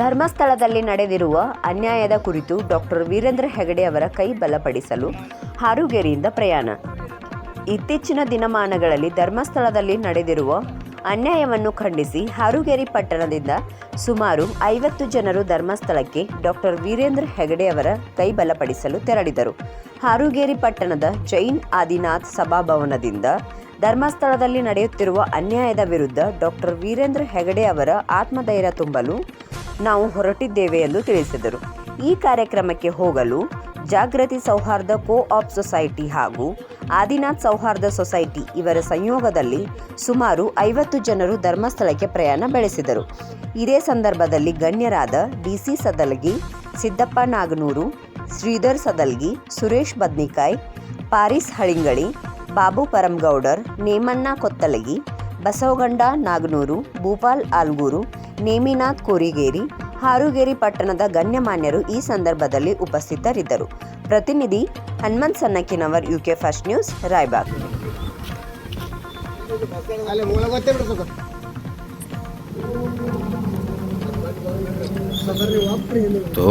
ಧರ್ಮಸ್ಥಳದಲ್ಲಿ ನಡೆದಿರುವ ಅನ್ಯಾಯದ ಕುರಿತು ಡಾಕ್ಟರ್ ವೀರೇಂದ್ರ ಹೆಗಡೆ ಅವರ ಕೈ ಬಲಪಡಿಸಲು ಹಾರುಗೇರಿಯಿಂದ ಪ್ರಯಾಣ. ಇತ್ತೀಚಿನ ದಿನಮಾನಗಳಲ್ಲಿ ಧರ್ಮಸ್ಥಳದಲ್ಲಿ ನಡೆದಿರುವ ಅನ್ಯಾಯವನ್ನು ಖಂಡಿಸಿ ಹಾರುಗೇರಿ ಪಟ್ಟಣದಿಂದ ಸುಮಾರು ಐವತ್ತು ಜನರು ಧರ್ಮಸ್ಥಳಕ್ಕೆ ಡಾಕ್ಟರ್ ವೀರೇಂದ್ರ ಹೆಗಡೆ ಅವರ ಕೈ ಬಲಪಡಿಸಲು ತೆರಳಿದರು. ಹಾರುಗೇರಿ ಪಟ್ಟಣದ ಜೈನ್ ಆದಿನಾಥ್ ಸಭಾಭವನದಿಂದ ಧರ್ಮಸ್ಥಳದಲ್ಲಿ ನಡೆಯುತ್ತಿರುವ ಅನ್ಯಾಯದ ವಿರುದ್ಧ ಡಾಕ್ಟರ್ ವೀರೇಂದ್ರ ಹೆಗಡೆ ಅವರ ಆತ್ಮಧೈರ್ಯ ತುಂಬಲು ನಾವು ಹೊರಟಿದ್ದೇವೆ ಎಂದು ತಿಳಿಸಿದರು. ಈ ಕಾರ್ಯಕ್ರಮಕ್ಕೆ ಹೋಗಲು ಜಾಗೃತಿ ಸೌಹಾರ್ದ ಕೋ ಆಪ್ ಸೊಸೈಟಿ ಹಾಗೂ ಆದಿನಾಥ್ ಸೌಹಾರ್ದ ಸೊಸೈಟಿ ಇವರ ಸಂಯೋಗದಲ್ಲಿ ಸುಮಾರು ಐವತ್ತು ಜನರು ಧರ್ಮಸ್ಥಳಕ್ಕೆ ಪ್ರಯಾಣ ಬೆಳೆಸಿದರು. ಇದೇ ಸಂದರ್ಭದಲ್ಲಿ ಗಣ್ಯರಾದ ಡಿಸಿ ಸದಲ್ಗಿ, ಸಿದ್ದಪ್ಪ ನಾಗನೂರು, ಶ್ರೀಧರ್ ಸದಲ್ಗಿ, ಸುರೇಶ್ ಬದ್ನಿಕಾಯ್, ಪಾರಿಸ್ ಹಳಿಂಗಳಿ, ಬಾಬು ಪರಂಗೌಡರ್, ನೇಮಣ್ಣ ಕೊತ್ತಲಗಿ, ಬಸವಗಂಡ ನಾಗನೂರು, ಭೂಪಾಲ್ ಆಲ್ಗೂರು ನೇಮಿನಾಥ್ ಕೋರಿಗೇರಿ ಹಾರುಗೇರಿ ಪಟ್ಟಣದ ಗಣ್ಯಮಾನ್ಯರು ಈ ಸಂದರ್ಭದಲ್ಲಿ ಉಪಸ್ಥಿತರಿದ್ದರು. ಪ್ರತಿನಿಧಿ Hanumant Sannakinavar UK first news Raibag. तो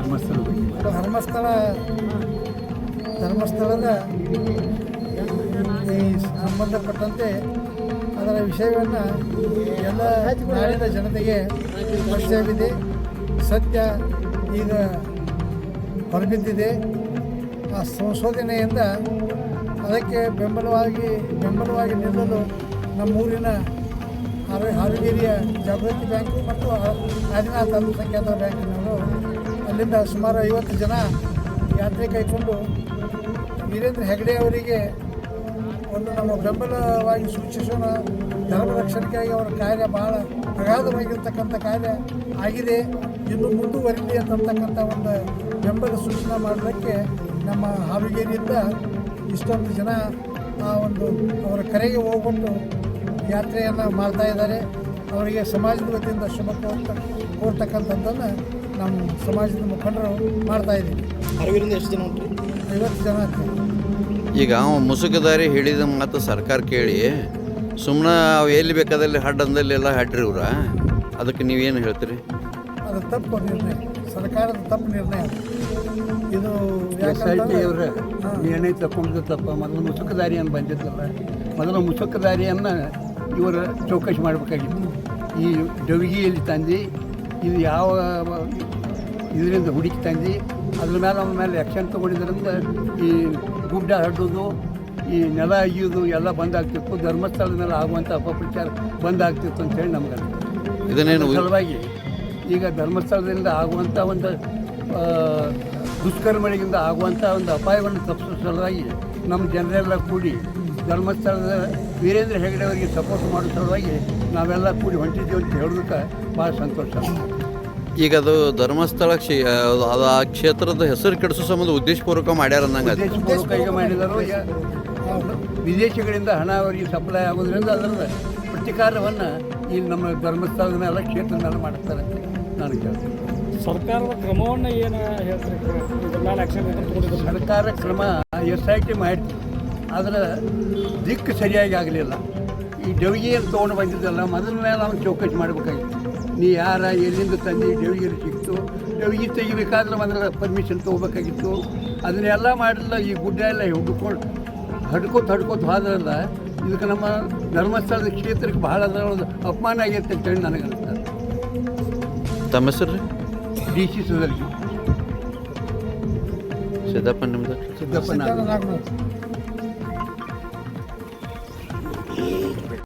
ಧರ್ಮಸ್ಥಳ. ಧರ್ಮಸ್ಥಳ, ಧರ್ಮಸ್ಥಳದ ಈ ಸಂಬಂಧಪಟ್ಟಂತೆ ಅದರ ವಿಷಯವನ್ನು ಎಲ್ಲ ನಾಡಿನ ಜನತೆಗೆ ಪರಿಚಯವಿದೆ. ಸತ್ಯ ಈಗ ಹೊರಬಿದ್ದಿದೆ. ಆ ಸಂಶೋಧನೆಯಿಂದ ಅದಕ್ಕೆ ಬೆಂಬಲವಾಗಿ ಬೆಂಬಲವಾಗಿ ನಿಲ್ಲಲು ನಮ್ಮೂರಿನ ಹಾವೇರಿಯ ಜಾಗೃತಿ ಬ್ಯಾಂಕು ಮತ್ತು ಆದಿನಾಥ ಸಂಖ್ಯಾತ ಬ್ಯಾಂಕಿನವರು ಅಲ್ಲಿಂದ ಸುಮಾರು ಐವತ್ತು ಜನ ಯಾತ್ರೆ ಕೈಕೊಂಡು ವೀರೇಂದ್ರ ಹೆಗಡೆ ಅವರಿಗೆ ಒಂದು ನಮ್ಮ ಬೆಂಬಲವಾಗಿ ಸೂಚಿಸೋಣ. ಧರ್ಮ ರಕ್ಷಣೆಗಾಗಿ ಅವರ ಕಾರ್ಯ ಬಹಳ ಅಗಾಧವಾಗಿರ್ತಕ್ಕಂಥ ಕಾರ್ಯ ಆಗಿದೆ. ಇನ್ನು ಮುಂದುವರಿಲಿ ಅಂತಕ್ಕಂಥ ಒಂದು ಬೆಂಬಲ ಸೂಚನೆ ಮಾಡೋದಕ್ಕೆ ನಮ್ಮ ಹಾವಿಗೇರಿಯಿಂದ ಇಷ್ಟೊಂದು ಜನ ಆ ಒಂದು ಅವರ ಕರೆಗೆ ಹೋಗ್ಬಿಟ್ಟು ಯಾತ್ರೆಯನ್ನು ಮಾಡ್ತಾ ಇದ್ದಾರೆ. ಅವರಿಗೆ ಸಮಾಜದ ವತಿಯಿಂದ ಶುಭ ಕೋರ್ತ ಕೋರ್ತಕ್ಕಂಥದ್ದನ್ನು ನಮ್ಮ ಸಮಾಜದ ಮುಖಂಡರು ಮಾಡ್ತಾ ಇದ್ದೀವಿ. ಅರವಿಂದ ಎಷ್ಟು ಜನ ಉಂಟು? ಐವತ್ತು ಜನ ಈಗ ಅವ ಮುಸುಕದಾರಿ ಹೇಳಿದ ಮಾತು ಸರ್ಕಾರ ಕೇಳಿ ಸುಮ್ಮನೆ ಅವು ಎಲ್ಲಿ ಬೇಕಾದಲ್ಲಿ ಹಡ್ಡಂದಲ್ಲಿ ಎಲ್ಲ ಹಡ್ರಿ ಇವ್ರ. ಅದಕ್ಕೆ ನೀವೇನು ಹೇಳ್ತೀರಿ? ಅದು ತಪ್ಪು ನಿರ್ಣಯ. ಸರ್ಕಾರದ ತಪ್ಪು ನಿರ್ಣಯ. ಇದು ಎಸ್ ಐ ಟಿ ಅವರ. ನಿರ್ಣಯ ತಪ್ಪು ತಪ್ಪ. ಮೊದಲು ಮುಸುಕದಾರಿಯನ್ನು ಬಂದಿದ್ದಲ್ಲ. ಮೊದಲು ಮುಸುಕದಾರಿಯನ್ನು ಇವರು ಚೌಕಶಿ ಮಾಡಬೇಕಾಗಿತ್ತು ಈ ಡವಿಗಿಯಲ್ಲಿ ತಂದು ಇದು ಯಾವ ಇದರಿಂದ ಹುಡುಕಿ ತಂದು ಅದ್ರ ಮೇಲೆ ಮೇಲೆ ಆ್ಯಕ್ಷನ್ ತೊಗೊಂಡಿದ್ದರಿಂದ ಈ ಗುಡ್ಡ ಹಡ್ಡೋದು ಈ ನೆಲ ಅಗಿಯೋದು ಎಲ್ಲ ಬಂದಾಗ್ತಿತ್ತು ಧರ್ಮಸ್ಥಳದ ಮೇಲೆ ಆಗುವಂಥ ಅಪಪ್ರಚಾರ ಬಂದಾಗ್ತಿತ್ತು ಅಂತೇಳಿ ನಮ್ಗೆ. ಇದನ್ನೇನು ಸಲುವಾಗಿ ಈಗ ಧರ್ಮಸ್ಥಳದಿಂದ ಆಗುವಂಥ ಒಂದು ದುಷ್ಕರ್ಮಗಳಿಂದ ಆಗುವಂಥ ಒಂದು ಅಪಾಯವನ್ನು ತಪ್ಪಿಸೋ ಸಲುವಾಗಿ ನಮ್ಮ ಜನರೆಲ್ಲ ಕೂಡಿ ಧರ್ಮಸ್ಥಳದ ವೀರೇಂದ್ರ ಹೆಗಡೆ ಅವರಿಗೆ ಸಪೋರ್ಟ್ ಮಾಡೋ ಸಲುವಾಗಿ ನಾವೆಲ್ಲ ಕೂಡಿ ಹೊಂಟಿದ್ದೀವಿ ಅಂತ ಹೇಳೋದಕ್ಕೆ ಭಾಳ ಸಂತೋಷ. ಈಗ ಅದು ಧರ್ಮಸ್ಥಳ ಕ್ಷೇ ಅದು ಆ ಕ್ಷೇತ್ರದ ಹೆಸರು ಕೆಡಿಸೋ ಸಂಬಂಧ ಉದ್ದೇಶಪೂರ್ವಕ ಮಾಡ್ಯಾರ ಅಂದಂಗೆ ಅದು ಉದ್ದೇಶಪೂರ್ವಕ ಈಗ ಮಾಡಿದರು ವಿದೇಶಗಳಿಂದ ಹಣ ಅವರಿಗೆ ಸಪ್ಲೈ ಆಗೋದ್ರಿಂದ ಅದರ ಪ್ರತಿಕಾರವನ್ನು ಈ ನಮ್ಮ ಧರ್ಮಸ್ಥಳದ ಮೇಲೆ ಕ್ಷೇತ್ರದ ಮೇಲೆ ಮಾಡ್ತಾರೆ ಅಂತ ನಾನು ಕೇಳ್ತೀನಿ. ಸರ್ಕಾರದ ಕ್ರಮವನ್ನು ಏನು ಹೇಳ್ತಾರೆ? ಸರ್ಕಾರ ಕ್ರಮ ಎಸ್ ಐ ಟಿ ಮಾಡ್ತು ಆದರೆ ದಿಕ್ಕು ಸರಿಯಾಗಿ ಆಗಲಿಲ್ಲ. ಈ ಡವಿಗೆಯನ್ನು ತೊಗೊಂಡು ಬಂದಿದ್ದಲ್ಲ ಮೊದಲ ಮೇಲೆ ನಾವು ಚೌಕಟ್ಟು ಮಾಡಬೇಕಾಗಿತ್ತು. ನೀ ಯಾರ ಎಲ್ಲಿಂದ ತಂದು ಡವಿಗೆಯಲ್ಲಿ ಸಿಕ್ತು. ಡವಿಗೆ ತೆಗಿಬೇಕಾದ್ರೆ ಮೊದಲ ಪರ್ಮಿಷನ್ ತೊಗೋಬೇಕಾಗಿತ್ತು. ಅದನ್ನೆಲ್ಲ ಮಾಡಿಲ್ಲ ಈ ಗುಡ್ಡ ಎಲ್ಲ ಹುಡ್ಕೊಂಡು ಹಡ್ಕೋತ ಹಡ್ಕೋತ ಹೋದ್ರಲ್ಲ ಇದಕ್ಕೆ ನಮ್ಮ ಧರ್ಮಸ್ಥಳದ ಕ್ಷೇತ್ರಕ್ಕೆ ಬಹಳ ಅದರ ಒಂದು ಅಪಮಾನ ಆಗೈತೆ ಅಂತೇಳಿ ನನಗೆ ಅಂತ ತಮ್ಮ ಹೆಸರು ಡಿ ಸಿ ಸುಧರ್ಜಿ ಸಿದ್ದಪ್ಪ ನಿಮ್ದು? ಸಿದ್ದಪ್ಪ